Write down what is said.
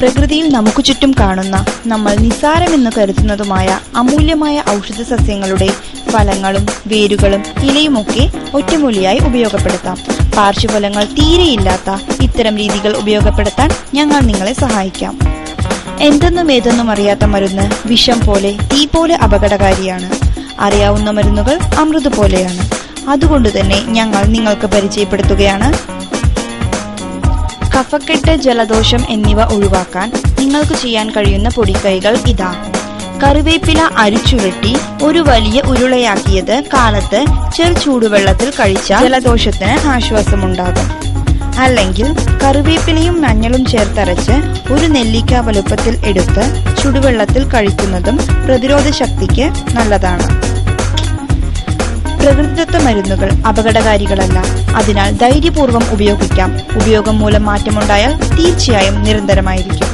പ്രകൃതിയിൽ നമുക്ക് ചുറ്റും കാണുന്ന നമ്മൾ നിസ്സാരമെന്ന് കരുതുന്നതുമായ അമൂല്യമായ ഔഷധ സസ്യങ്ങളുടെ ഫലങ്ങളും വേരുകളും ഇലയുമൊക്കെ ഒറ്റമൂലിയായി ഉപയോഗപ്പെടുത്താം. പാർശ്വഫലങ്ങൾ തീരെയില്ലാത്ത ഇത്തരം രീതികൾ ഉപയോഗപ്പെടുത്താൻ ഞങ്ങൾ നിങ്ങളെ സഹായിക്കാം. എന്തെന്നും ഏതെന്നും അറിയാത്ത മരുന്ന് വിഷം പോലെ തീ പോലെ അപകടകാരിയാണ്. അറിയാവുന്ന മരുന്നുകൾ അമൃത് പോലെയാണ്. അതുകൊണ്ട് തന്നെ ഞങ്ങൾ നിങ്ങൾക്ക് പരിചയപ്പെടുത്തുകയാണ് കഫക്കെട്ട് ജലദോഷം എന്നിവ ഒഴിവാക്കാൻ നിങ്ങൾക്ക് ചെയ്യാൻ കഴിയുന്ന പൊടിക്കൈകൾ ഇതാ. കറിവേപ്പില അരിച്ചുരുട്ടി ഒരു വലിയ ഉരുളയാക്കിയത് കാലത്ത് ചെറു ചൂടുവെള്ളത്തിൽ കഴിച്ചാൽ ജലദോഷത്തിന് ആശ്വാസമുണ്ടാകും. അല്ലെങ്കിൽ കറിവേപ്പിലയും മഞ്ഞളും ചേർത്തരച്ച് ഒരു നെല്ലിക്ക വലുപ്പത്തിൽ എടുത്ത് ചുടുവെള്ളത്തിൽ കഴിക്കുന്നതും പ്രതിരോധ ശക്തിക്ക് നല്ലതാണ്. പ്രകൃതിദത്ത മരുന്നുകൾ അപകടകാരികളല്ല. അതിനാൽ ധൈര്യപൂർവം ഉപയോഗിക്കാം. ഉപയോഗം മൂലം മാറ്റമുണ്ടായാൽ തീർച്ചയായും നിരന്തരമായിരിക്കും.